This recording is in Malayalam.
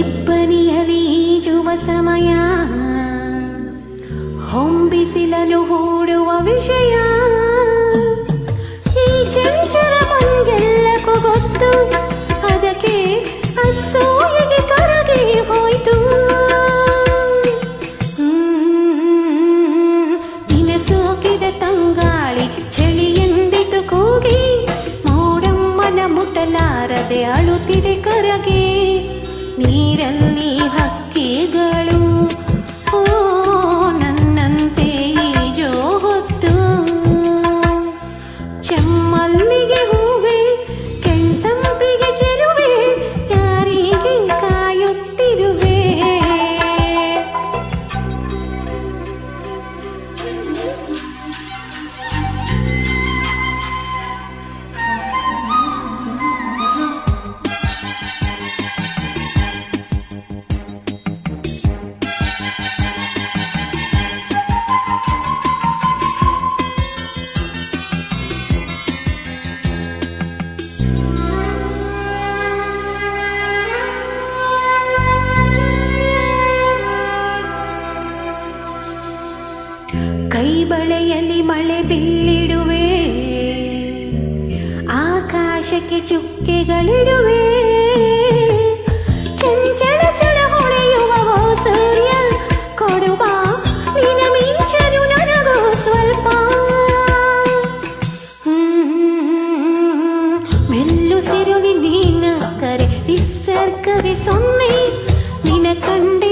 ಇಬ್ಬನಿಯಲೀಜುವ ಸಮಯ ಹೊಂಬಿಸಿಲಲು ಹೂಡುವ ವಿಷಯ ಈ ಚಂಚಲ ಮಂಜೆಲ್ಲಕ್ಕೂ ಗೊತ್ತು ನೀರಲ್ಲಿ ಹ കൈബളയലി മഴ ബില്ലിടുവേ ആകാശക്ക് ചുക്കികളിടുവേ സ്വന്നേ നിന കണ്ടേ